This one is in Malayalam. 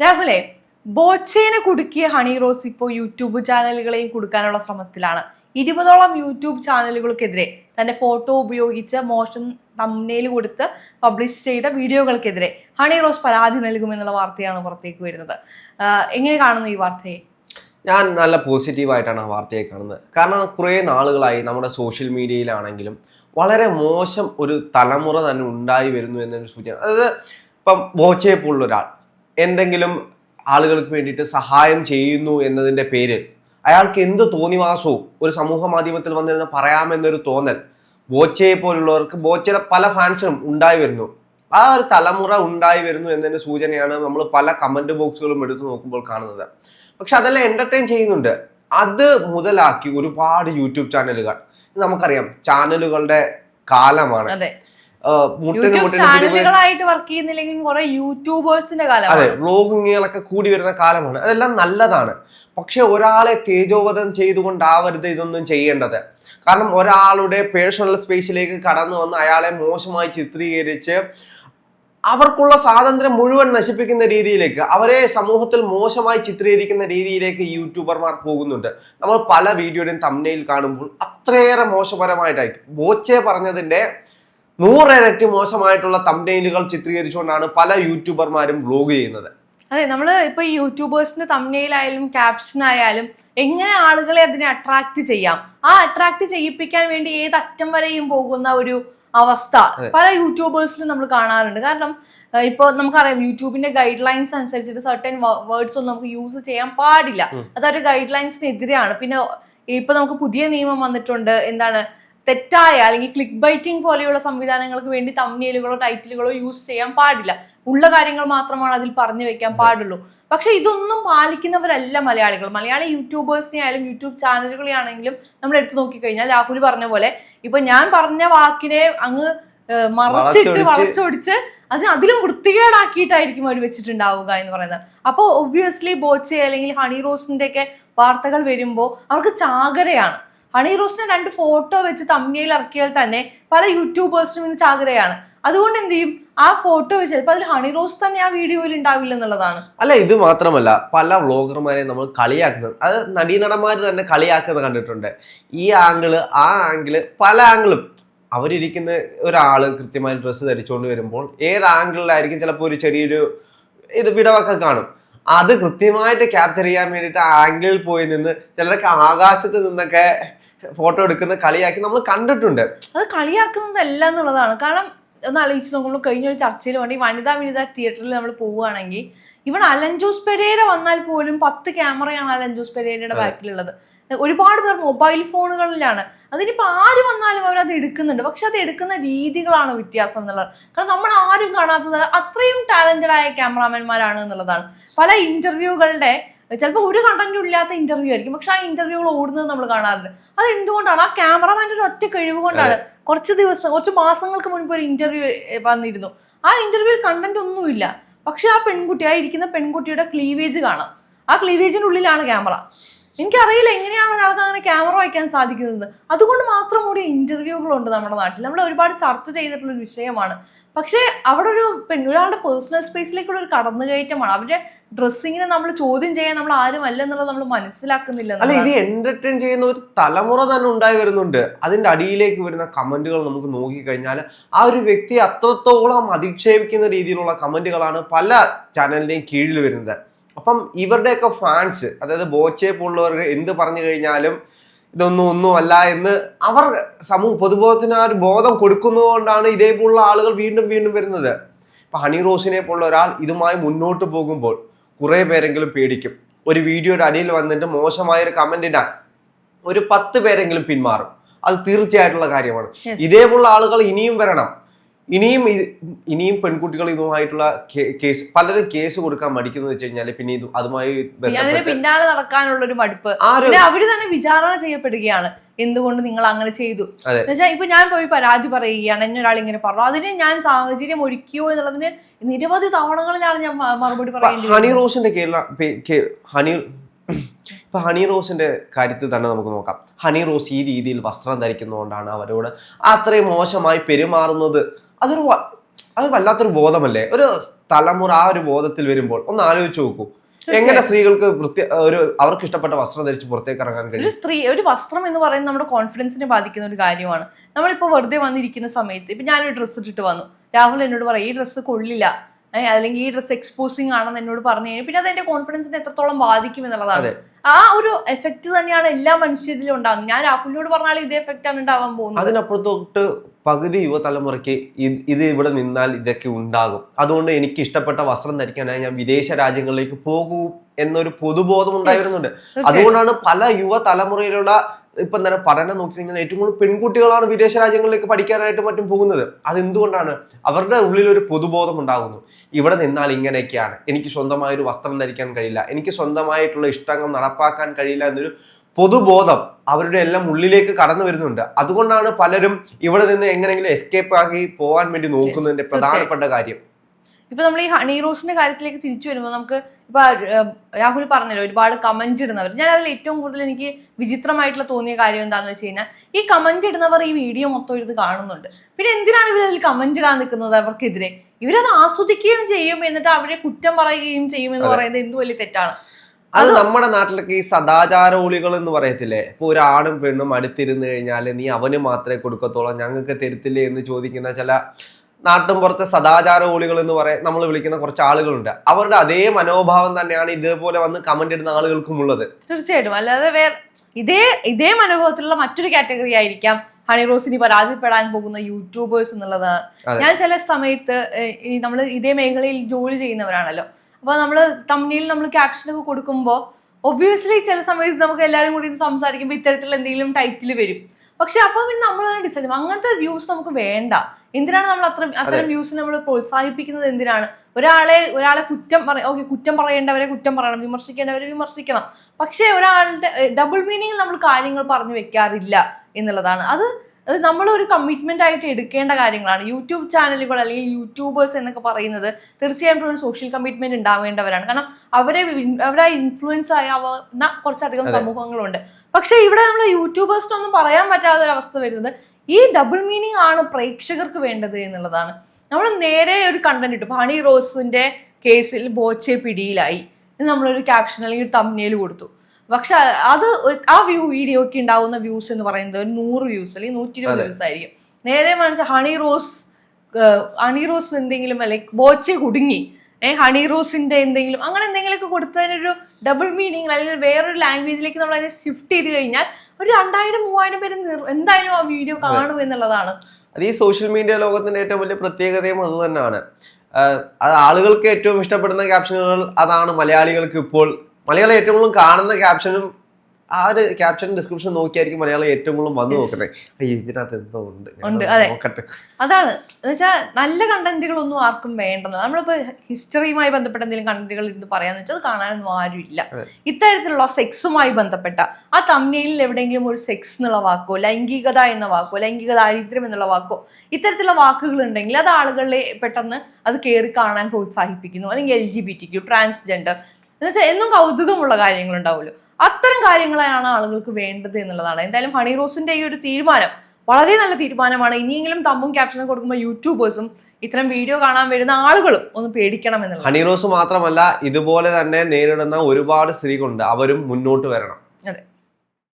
രാഹുലെ ബോച്ചേനെ കുടുക്കിയ ഹണി റോസ് ഇപ്പോൾ യൂട്യൂബ് ചാനലുകളെയും കൊടുക്കാനുള്ള ശ്രമത്തിലാണ്. ഇരുപതോളം യൂട്യൂബ് ചാനലുകൾക്കെതിരെ തന്റെ ഫോട്ടോ ഉപയോഗിച്ച് മോശം തമ്മനയിൽ കൊടുത്ത് പബ്ലിഷ് ചെയ്ത വീഡിയോകൾക്കെതിരെ ഹണി റോസ് പരാതി നൽകുമെന്നുള്ള വാർത്തയാണ് പുറത്തേക്ക് വരുന്നത്. എങ്ങനെ കാണുന്നു ഈ വാർത്തയെ? ഞാൻ നല്ല പോസിറ്റീവായിട്ടാണ് ആ വാർത്തയെ കാണുന്നത്. കാരണം കുറേ നാളുകളായി നമ്മുടെ സോഷ്യൽ മീഡിയയിലാണെങ്കിലും വളരെ മോശം ഒരു തലമുറ തന്നെ ഉണ്ടായി വരുന്നു എന്നൊരു സൂചന അതായത് ഇപ്പം ബോച്ചയെ പോലുള്ള ഒരാൾ എന്തെങ്കിലും ആളുകൾക്ക് വേണ്ടിയിട്ട് സഹായം ചെയ്യുന്നു എന്നതിന്റെ പേരിൽ അയാൾക്ക് എന്ത് തോന്നിവാസവും ഒരു സമൂഹ മാധ്യമത്തിൽ വന്നിരുന്ന് പറയാമെന്നൊരു തോന്നൽ ബോച്ചയെ പോലുള്ളവർക്ക് ബോച്ചയുടെ പല ഫാൻസും ഉണ്ടായി വരുന്നു. ആ ഒരു തലമുറ ഉണ്ടായി വരുന്നു എന്നതിന്റെ സൂചനയാണ് നമ്മൾ പല കമന്റ് ബോക്സുകളും എടുത്തു നോക്കുമ്പോൾ കാണുന്നത്. പക്ഷെ അതെല്ലാം എന്റർടൈൻ ചെയ്യുന്നുണ്ട്. അത് മുതലാക്കി ഒരുപാട് യൂട്യൂബ് ചാനലുകൾ. നമുക്കറിയാം ചാനലുകളുടെ കാലമാണ്. മുട്ടിന് ചാനലുകളായിട്ട് വർക്ക് ചെയ്യുന്നില്ലെങ്കിൽ കുറെ യൂട്യൂബേഴ്സിന്റെ അതെ വ്ളോഗിങ്ങുകളൊക്കെ കൂടി വരുന്ന കാലമാണ്. അതെല്ലാം നല്ലതാണ്. പക്ഷെ ഒരാളെ തേജോവധം ചെയ്തുകൊണ്ടാവരുത് ഇതൊന്നും ചെയ്യേണ്ടത്. കാരണം ഒരാളുടെ പേഴ്സണൽ സ്പേസിലേക്ക് കടന്നു വന്ന് അയാളെ മോശമായി ചിത്രീകരിച്ച് അവർക്കുള്ള സ്വാതന്ത്ര്യം മുഴുവൻ നശിപ്പിക്കുന്ന രീതിയിലേക്ക് അവരെ സമൂഹത്തിൽ മോശമായി ചിത്രീകരിക്കുന്ന രീതിയിലേക്ക് യൂട്യൂബർമാർ പോകുന്നുണ്ട്. നമ്മൾ പല വീഡിയോയുടെയും തമ്മനയിൽ കാണുമ്പോൾ അത്രയേറെ മോശപരമായിട്ടായിരിക്കും. ബോച്ചെ പറഞ്ഞതിന്റെ നൂറിരട്ടി മോശമായിട്ടുള്ള തമ്മനയിലുകൾ ചിത്രീകരിച്ചുകൊണ്ടാണ് പല യൂട്യൂബർമാരും വ്ലോഗ് ചെയ്യുന്നത്. അതെ നമ്മൾ ഇപ്പൊ ഈ യൂട്യൂബേഴ്സിന്റെ തമ്മിലായാലും ക്യാപ്ഷൻ ആയാലും എങ്ങനെ ആളുകളെ അതിനെ അട്രാക്ട് ചെയ്യാം? ആ അട്രാക്ട് ചെയ്യിപ്പിക്കാൻ വേണ്ടി ഏത് അറ്റം വരെയും പോകുന്ന ഒരു അവസ്ഥ പല യൂട്യൂബേഴ്സിലും നമ്മൾ കാണാറുണ്ട്. കാരണം ഇപ്പൊ നമുക്കറിയാം യൂട്യൂബിന്റെ ഗൈഡ് ലൈൻസ് അനുസരിച്ചിട്ട് സർട്ടൻ വേർഡ്സ് ഒന്നും നമുക്ക് യൂസ് ചെയ്യാൻ പാടില്ല. അതൊരു ഗൈഡ് ലൈൻസിനെതിരെയാണ് പിന്നെ ഇപ്പൊ നമുക്ക് പുതിയ നിയമം വന്നിട്ടുണ്ട്. എന്താണ്? തെറ്റായ അല്ലെങ്കിൽ ക്ലിക്ക് ബൈറ്റിംഗ് പോലെയുള്ള സംവിധാനങ്ങൾക്ക് വേണ്ടി തമ്മിലുകളോ ടൈറ്റിലുകളോ യൂസ് ചെയ്യാൻ പാടില്ല. ഉള്ള കാര്യങ്ങൾ മാത്രമാണ് അതിൽ പറഞ്ഞു വെക്കാൻ പാടുള്ളൂ. പക്ഷെ ഇതൊന്നും പാലിക്കുന്നവരല്ല മലയാളികൾ. മലയാളി യൂട്യൂബേഴ്സിനെ ആയാലും യൂട്യൂബ് ചാനലുകളെ ആണെങ്കിലും നമ്മൾ എടുത്തു നോക്കിക്കഴിഞ്ഞാൽ രാഹുൽ പറഞ്ഞ പോലെ ഇപ്പൊ ഞാൻ പറഞ്ഞ വാക്കിനെ അങ്ങ് മറച്ചിട്ട് വളച്ചൊടിച്ച് വളച്ചൊടിച്ച് അതിന് അതിലും വൃത്തികേടാക്കിയിട്ടായിരിക്കും അവർ വെച്ചിട്ടുണ്ടാവുക എന്ന് പറയുന്നത്. അപ്പോൾ ഒബ്വിയസ്ലി ബോച്ചെ അല്ലെങ്കിൽ ഹണി റോസിന്റെ ഒക്കെ വാർത്തകൾ വരുമ്പോൾ അവർക്ക് ചാകരയാണ്. ഹണി റോസിന്റെ രണ്ട് ഫോട്ടോ വെച്ച് തമ്മിയിൽ ഇറക്കിയാൽ തന്നെ പല യൂട്യൂബേഴ്സിനും ഇന്ന് ചാകരയാണ്. അതുകൊണ്ട് എന്ത് ചെയ്യും? ആ ഫോട്ടോ ചിലപ്പോൾ അതിൽ ഹണി റോസ് തന്നെ ആ വീഡിയോയിൽ ഉണ്ടാവില്ല എന്നുള്ളതാണ്. അല്ല ഇത് മാത്രമല്ല പല വ്ളോഗർമാരെ നമ്മൾ കളിയാക്കുന്നത്. അത് നടീനടന്മാർ തന്നെ കളിയാക്കുന്നത് കണ്ടിട്ടുണ്ട്. ഈ ആംഗിൾ ആ ആംഗിൾ പല ആംഗിളും. അവരിരിക്കുന്ന ഒരാൾ കൃത്യമായി ഡ്രസ്സ് ധരിച്ചുകൊണ്ട് വരുമ്പോൾ ഏത് ആംഗിളിലായിരിക്കും ചിലപ്പോൾ ഒരു ചെറിയൊരു ഇത് വിടവൊക്കെ കാണും. അത് കൃത്യമായിട്ട് ക്യാപ്ചർ ചെയ്യാൻ വേണ്ടിയിട്ട് ആ ആംഗിളിൽ പോയി നിന്ന് ചിലർക്ക് ആകാശത്ത് നിന്നൊക്കെ ഫോട്ടോ എടുക്കുന്ന കളിയാക്കി നമ്മൾ കണ്ടിട്ടുണ്ട്. അത് കളിയാക്കുന്നതല്ല എന്നുള്ളതാണ്. കാരണം ഒന്ന് ആലോചിച്ച് നോക്കുമ്പോൾ കഴിഞ്ഞ ഒരു ചർച്ചയിൽ വേണ്ടി വനിതാ വനിതാ തിയേറ്ററിൽ നമ്മൾ പോവുകയാണെങ്കിൽ ഇവൻ അലഞ്ചോസ് പെരേര വന്നാൽ പോലും പത്ത് ക്യാമറയാണ് അലഞ്ചോസ് പെരേരയുടെ ബാക്കിലുള്ളത്. ഒരുപാട് പേർ മൊബൈൽ ഫോണുകളിലാണ്. അതിനിപ്പോൾ ആര് വന്നാലും അവരത് എടുക്കുന്നുണ്ട്. പക്ഷെ അത് എടുക്കുന്ന രീതികളാണ് വ്യത്യാസം എന്നുള്ളത്. കാരണം നമ്മൾ ആരും കാണാത്തത് അത്രയും ടാലന്റഡ് ആയ ക്യാമറാമാൻമാരാണ് എന്നുള്ളതാണ്. പല ഇന്റർവ്യൂകളുടെ ചിലപ്പോൾ ഒരു കണ്ടന്റും ഇല്ലാത്ത ഇന്റർവ്യൂ ആയിരിക്കും. പക്ഷെ ആ ഇന്റർവ്യൂകൾ ഓടുന്നത് നമ്മൾ കാണാറുണ്ട്. അത് എന്തുകൊണ്ടാണ്? ആ ക്യാമറമാന്റെ ഒരു ഒറ്റ കഴിവ് കൊണ്ടാണ് കുറച്ച് ദിവസം കുറച്ച് മാസങ്ങൾക്ക് മുൻപ് ഒരു ഇന്റർവ്യൂ വന്നിരുന്നു. ആ ഇന്റർവ്യൂവിൽ കണ്ടന്റ് ഒന്നുമില്ല പക്ഷെ ആ പെൺകുട്ടി ആ ഇരിക്കുന്ന പെൺകുട്ടിയുടെ ക്ലീവേജ് കാണാം. ആ ക്ലീവേജിന് ഉള്ളിലാണ് ക്യാമറ എനിക്കറിയില്ല എങ്ങനെയാണ് ഒരാൾക്ക് അങ്ങനെ ക്യാമറ വയ്ക്കാൻ സാധിക്കുന്നത്. അതുകൊണ്ട് മാത്രം കൂടി ഇന്റർവ്യൂകളുണ്ട് നമ്മുടെ നാട്ടിൽ. നമ്മൾ ഒരുപാട് ചർച്ച ചെയ്തിട്ടുള്ള ഒരു വിഷയമാണ്. പക്ഷേ അവിടെ ഒരു പെൺ ഒരാളുടെ പേഴ്സണൽ സ്പേസിലേക്കുള്ള ഒരു കടന്നുകയറ്റമാണ്. അവരുടെ ഡ്രസ്സിങ്ങിനെ നമ്മൾ ചോദ്യം ചെയ്യാൻ നമ്മൾ ആരും അല്ല എന്നുള്ളത് നമ്മൾ മനസ്സിലാക്കുന്നില്ല അല്ല ഇത്. എന്റർടൈൻ ചെയ്യുന്ന ഒരു തലമുറ തന്നെ ഉണ്ടായി വരുന്നുണ്ട്. അതിന്റെ അടിയിലേക്ക് വരുന്ന കമന്റുകൾ നമുക്ക് നോക്കിക്കഴിഞ്ഞാൽ ആ ഒരു വ്യക്തിയെ അത്രത്തോളം അധിക്ഷേപിക്കുന്ന രീതിയിലുള്ള കമന്റുകളാണ് പല ചാനലിന്റെയും കീഴിൽ വരുന്നത്. അപ്പം ഇവരുടെയൊക്കെ ഫാൻസ് അതായത് ബോച്ചെ പോലുള്ളവർ എന്ത് പറഞ്ഞു കഴിഞ്ഞാലും ഇതൊന്നും ഒന്നും അല്ല എന്ന് അവർ സമൂഹ പൊതുബോധത്തിന് ആ ഒരു ബോധം കൊടുക്കുന്നതുകൊണ്ടാണ് ഇതേപോലുള്ള ആളുകൾ വീണ്ടും വീണ്ടും വരുന്നത്. ഇപ്പൊ ഹണി റോസിനെ പോലുള്ള ഒരാൾ ഇതുമായി മുന്നോട്ട് പോകുമ്പോൾ കുറെ പേരെങ്കിലും പേടിക്കും. ഒരു വീഡിയോയുടെ അടിയിൽ വന്നിട്ട് മോശമായ ഒരു കമന്റ് ഇടാൻ ഒരു പത്ത് പേരെങ്കിലും പിന്മാറും. അത് തീർച്ചയായിട്ടുള്ള കാര്യമാണ്. ഇതേപോലുള്ള ആളുകൾ ഇനിയും വരണം. ഇനിയും ഇനിയും പെൺകുട്ടികൾ ഇതുമായിട്ടുള്ള കേസ് പലരും കേസ് കൊടുക്കാൻ മടിക്കുന്നത് വെച്ച് കഴിഞ്ഞാൽ പിന്നെ ഇത് അതുമായി അതിന് പിന്നാലെ നടക്കാനുള്ള ഒരു മടുപ്പ് പിന്നെ അവർ തന്നെ വിചാരണ ചെയ്യപ്പെടുകയാണ്. എന്തുകൊണ്ട് നിങ്ങൾ അങ്ങനെ ചെയ്തു. എന്നുവെച്ചാൽ ഇപ്പൊ ഞാൻ പോയി പരാതി പറയുകയാണ്. എന്നെ ഒരാൾ ഇങ്ങനെ പറഞ്ഞു. അതിന് ഞാൻ സാഹചര്യം ഒരുക്കിയോ എന്നുള്ളതിന് നിരവധി തവണകളിലാണ് ഞാൻ മറുപടി പറയുന്നത് ഹണി റോസിന്റെ കേരള ഹണി ഇപ്പൊ ഹണി റോസിന്റെ കാര്യത്തിൽ തന്നെ നമുക്ക് നോക്കാം. ഹണി റോസ് ഈ രീതിയിൽ വസ്ത്രം ധരിക്കുന്നതുകൊണ്ടാണ് അവരോട് അത്രയും മോശമായി പെരുമാറുന്നത്. അതൊരു അത് വല്ലാത്തൊരു ബോധമല്ലേ? ഒരു തലമുറ ആ ഒരു ബോധത്തിൽ വരുമ്പോൾ ഒന്ന് ആലോചിച്ച് നോക്കൂ. എങ്ങനെ സ്ത്രീകൾക്ക് ഒരു അവർക്ക് ഇഷ്ടപ്പെട്ട വസ്ത്രം ധരിച്ച് പുറത്തേക്ക് ഇറങ്ങാൻ കഴിയും? ഒരു സ്ത്രീ ഒരു വസ്ത്രം എന്ന് പറയുന്നത് നമ്മുടെ കോൺഫിഡൻസിനെ ബാധിക്കുന്ന ഒരു കാര്യമാണ്. നമ്മളിപ്പോൾ വെറുതെ വന്നിരിക്കുന്ന സമയത്ത് ഇപ്പൊ ഞാനൊരു ഡ്രസ്സ് ഇട്ടിട്ട് വന്നു. രാഹുൽ എന്നോട് പറയും ഈ ഡ്രസ്സ് കൊള്ളില്ല. അല്ലെങ്കിൽ ഈ ഡ്രസ് എക്സ്പോസിങ് ആണെന്ന് എന്നോട് പറഞ്ഞു കഴിഞ്ഞാൽ പിന്നെ അത് എന്റെ കോൺഫിഡൻസിനെ എത്രത്തോളം ബാധിക്കും എന്നുള്ളതാണ്. ആ ഒരു എഫക്റ്റ് തന്നെയാണ് എല്ലാ മനുഷ്യരിലും ഉണ്ടാകുന്നത് ഞാൻ രാഹുലിനോട് പറഞ്ഞാൽ ഇതേ എഫക്റ്റ് ആണ് ഉണ്ടാവാൻ പോകുന്നത്. അതിനപ്പുറത്തോട്ട് പകുതി യുവതലമുറയ്ക്ക് ഇത് ഇത് ഇവിടെ നിന്നാൽ ഇതൊക്കെ ഉണ്ടാകും. അതുകൊണ്ട് എനിക്ക് ഇഷ്ടപ്പെട്ട വസ്ത്രം ധരിക്കാനായി ഞാൻ വിദേശ രാജ്യങ്ങളിലേക്ക് പോകൂ എന്നൊരു പൊതുബോധം ഉണ്ടായി വരുന്നുണ്ട്. അതുകൊണ്ടാണ് പല യുവതലമുറയിലുള്ള ഇപ്പം തന്നെ പഠനം നോക്കിക്കഴിഞ്ഞാൽ ഏറ്റവും കൂടുതൽ പെൺകുട്ടികളാണ് വിദേശ രാജ്യങ്ങളിലേക്ക് പഠിക്കാനായിട്ട് മറ്റും പോകുന്നത്. അതെന്തുകൊണ്ടാണ്? അവരുടെ ഉള്ളിൽ ഒരു പൊതുബോധം ഉണ്ടാകുന്നു ഇവിടെ നിന്നാൽ ഇങ്ങനെയൊക്കെയാണ്. എനിക്ക് സ്വന്തമായൊരു വസ്ത്രം ധരിക്കാൻ കഴിയില്ല. എനിക്ക് സ്വന്തമായിട്ടുള്ള ഇഷ്ടങ്ങൾ നടപ്പാക്കാൻ കഴിയില്ല എന്നൊരു പൊതുബോധം അവരുടെ എല്ലാം ഉള്ളിലേക്ക് കടന്നു വരുന്നുണ്ട്. അതുകൊണ്ടാണ് പലരും ഇവിടെ നിന്ന് എങ്ങനെയെങ്കിലും എസ്കേപ്പ് ആക്കി പോകാൻ വേണ്ടി നോക്കുന്നതിന്റെ പ്രധാനപ്പെട്ട കാര്യം. ഇപ്പൊ നമ്മൾ ഈ ഹണി റോസിന്റെ കാര്യത്തിലേക്ക് തിരിച്ചു വരുമ്പോൾ നമുക്ക് ഇപ്പൊ രാഹുൽ പറഞ്ഞല്ലോ ഒരുപാട് കമന്റ് ഇടുന്നവർ. ഞാൻ അതിൽ ഏറ്റവും കൂടുതൽ എനിക്ക് വിചിത്രമായിട്ടുള്ള തോന്നിയ കാര്യം എന്താണെന്ന് വെച്ച് കഴിഞ്ഞാൽ ഈ കമന്റ് ഇടുന്നവർ ഈ വീഡിയോ മൊത്തം ഇത് കാണുന്നുണ്ട്. പിന്നെ എന്തിനാണ് ഇവർ അതിൽ കമന്റ് ഇടാൻ നിൽക്കുന്നത് അവർക്കെതിരെ? ഇവരത് ആസ്വദിക്കുകയും ചെയ്യും എന്നിട്ട് അവരെ കുറ്റം പറയുകയും ചെയ്യും എന്ന് പറയുന്നത് എന്ത് വലിയ തെറ്റാണ്? അത് നമ്മുടെ നാട്ടിലൊക്കെ ഈ സദാചാരോളികൾ എന്ന് പറയത്തില്ലേ? ഇപ്പൊ ഒരാണും പെണ്ണും അടുത്തിരുന്ന് കഴിഞ്ഞാൽ നീ അവന് മാത്രമേ കൊടുക്കത്തുള്ളൂ ഞങ്ങൾക്ക് തരുത്തില്ലേ എന്ന് ചോദിക്കുന്ന ചില നാട്ടും പുറത്തെ സദാചാര ഓളികൾ എന്ന് പറയാൻ നമ്മൾ വിളിക്കുന്ന കുറച്ച് ആളുകളുണ്ട്. അവരുടെ അതേ മനോഭാവം തന്നെയാണ് ഇതേപോലെ വന്ന് കമന്റ് ഇടുന്ന ആളുകൾക്കും ഉള്ളത്. തീർച്ചയായിട്ടും. അല്ലാതെ വേറെ ഇതേ ഇതേ മനോഭാവത്തിലുള്ള മറ്റൊരു കാറ്റഗറി ആയിരിക്കാം ഹണി റോസിനി പരാതിപ്പെടാൻ പോകുന്ന യൂട്യൂബേഴ്സ് എന്നുള്ളതാണ് ഞാൻ ചില സമയത്ത് നമ്മൾ ഇതേ മേഖലയിൽ ജോലി ചെയ്യുന്നവരാണല്ലോ. അപ്പൊ നമ്മൾ തമ്മിൽ നമ്മൾ ക്യാപ്ഷനൊക്കെ കൊടുക്കുമ്പോൾ ഒബ്വിയസ്ലി ചില സമയത്ത് നമുക്ക് എല്ലാവരും കൂടി സംസാരിക്കുമ്പോൾ ഇത്തരത്തിലുള്ള എന്തെങ്കിലും ടൈറ്റിൽ വരും. പക്ഷെ അപ്പൊ പിന്നെ നമ്മൾ തന്നെ ഡിസൈഡ് ചെയ്യും. അങ്ങനത്തെ വ്യൂസ് നമുക്ക് വേണ്ട. എന്തിനാണ് നമ്മൾ അത്ര അത്തരം വ്യൂസ് നമ്മൾ പ്രോത്സാഹിപ്പിക്കുന്നത് എന്തിനാണ്? ഒരാളെ ഒരാളെ കുറ്റം പറ ഓക്കെ കുറ്റം പറയേണ്ടവരെ കുറ്റം പറയണം. വിമർശിക്കേണ്ടവരെ വിമർശിക്കണം. പക്ഷേ ഒരാളുടെ ഡബിൾ മീനിങ്ങിൽ നമ്മൾ കാര്യങ്ങൾ പറഞ്ഞു വെക്കാറില്ല എന്നുള്ളതാണ്. അത് അത് നമ്മൾ ഒരു കമ്മിറ്റ്മെന്റ് ആയിട്ട് എടുക്കേണ്ട കാര്യങ്ങളാണ്. യൂട്യൂബ് ചാനലുകൾ അല്ലെങ്കിൽ യൂട്യൂബേഴ്സ് എന്നൊക്കെ പറയുന്നത് തീർച്ചയായിട്ടും ഒരു സോഷ്യൽ കമ്മിറ്റ്മെന്റ് ഉണ്ടാവേണ്ടവരാണ്. കാരണം അവരെ അവരെ ഇൻഫ്ലുവൻസ് ആയാവുന്ന കുറച്ചധികം സമൂഹങ്ങളുണ്ട്. പക്ഷേ ഇവിടെ നമ്മൾ യൂട്യൂബേഴ്സിനൊന്നും പറയാൻ പറ്റാത്ത ഒരു അവസ്ഥ വരുന്നത് ഈ ഡബിൾ മീനിങ് ആണ് പ്രേക്ഷകർക്ക് വേണ്ടത് എന്നുള്ളതാണ്. നമ്മൾ നേരെ ഒരു കണ്ടന്റ് ഇട്ടു. ഹണി റോസിന്റെ കേസിൽ ബോച്ചെ പിടിയിലായി. നമ്മളൊരു ക്യാപ്ഷൻ അല്ലെങ്കിൽ തമ്മിയിൽ കൊടുത്തു. പക്ഷെ അത് ആ വ്യൂ വീഡിയോക്ക് ഉണ്ടാവുന്ന വ്യൂസ് എന്ന് പറയുന്നത് ഒരു നൂറ് വ്യൂസ് അല്ലെങ്കിൽ നൂറ്റി ഇരുപത് വ്യൂസ് ആയിരിക്കും. നേരെ മറിച്ച് ഹണി റോസ് ഹണി റോസ് എന്തെങ്കിലും ലൈക്ക് ബോച്ചെ കുടുങ്ങി ഏഹ് ഹണി റോസിന്റെ എന്തെങ്കിലും അങ്ങനെ എന്തെങ്കിലുമൊക്കെ കൊടുത്തതിനൊരു ഡബിൾ മീനിങ് അല്ലെങ്കിൽ വേറൊരു ലാംഗ്വേജിലേക്ക് നമ്മൾ അതിനെ ഷിഫ്റ്റ് ചെയ്ത് കഴിഞ്ഞാൽ ഒരു രണ്ടായിരം മൂവായിരം പേര് എന്തായാലും ആ വീഡിയോ കാണും എന്നുള്ളതാണ്. അത് ഈ സോഷ്യൽ മീഡിയ ലോകത്തിന്റെ ഏറ്റവും വലിയ പ്രത്യേകതയും അത് തന്നെയാണ് അത് ആളുകൾക്ക് ഏറ്റവും ഇഷ്ടപ്പെടുന്ന ക്യാപ്ഷനുകൾ അതാണ് മലയാളികൾക്ക് ഇപ്പോൾ മലയാളം ഏറ്റവും കൂടുതൽ കാണുന്ന ക്യാപ്ഷനും ആ ഒരു ക്യാപ്ഷൻ ഡിസ്ക്രിപ്ഷൻ നോക്കിയായിരിക്കും മലയാളം ഏറ്റവും കൂടുതൽ വന്നു നോക്കട്ടെ ഇതിനകത്ത് എന്തോ ഉണ്ട്. ഉണ്ട്, അതെ. അതാണ്. എന്ന് വെച്ചാൽ നല്ല കണ്ടന്റുകളൊന്നും ആർക്കും വേണ്ടെന്ന്. നമ്മളിപ്പോൾ ഹിസ്റ്ററിയുമായി ബന്ധപ്പെട്ട എന്തെങ്കിലും കണ്ടന്റുകൾ ഇരുന്ന് പറയാന്ന് വെച്ചാൽ അത് കാണാനൊന്നും ആരും ഇല്ല ഇത്തരത്തിലുള്ള സെക്സുമായി ബന്ധപ്പെട്ട ആ തമ്മിലിൽ എവിടെയെങ്കിലും ഒരു സെക്സ് എന്നുള്ള വാക്കോ ലൈംഗികത എന്ന വാക്കോ ലൈംഗിക ദാരിദ്ര്യം എന്നുള്ള വാക്കോ ഇത്തരത്തിലുള്ള വാക്കുകൾ ഉണ്ടെങ്കിൽ അത് ആളുകളെ പെട്ടെന്ന് അത് കയറി കാണാൻ പ്രോത്സാഹിപ്പിക്കുന്നു. അല്ലെങ്കിൽ L G B T Q transgender എന്ന് വെച്ചാൽ എന്നും കൗതുകമുള്ള കാര്യങ്ങൾ ഉണ്ടാവുമല്ലോ അത്തരം കാര്യങ്ങളാണ് ആളുകൾക്ക് വേണ്ടത് എന്നുള്ളതാണ്. എന്തായാലും ഹണി റോസിന്റെ ഈ ഒരു തീരുമാനം വളരെ നല്ല തീരുമാനമാണ്. ഇനിയെങ്കിലും തമ്മും ക്യാപ്ഷനും കൊടുക്കുമ്പോൾ യൂട്യൂബേഴ്സും ഇത്തരം വീഡിയോ കാണാൻ വരുന്ന ആളുകളും ഒന്ന് പേടിക്കണം എന്നുള്ളത് ഹണി റോസ് മാത്രമല്ല ഇതുപോലെ തന്നെ നേരിടുന്ന ഒരുപാട് സ്ത്രീകളുണ്ട്. അവരും മുന്നോട്ട് വരണം.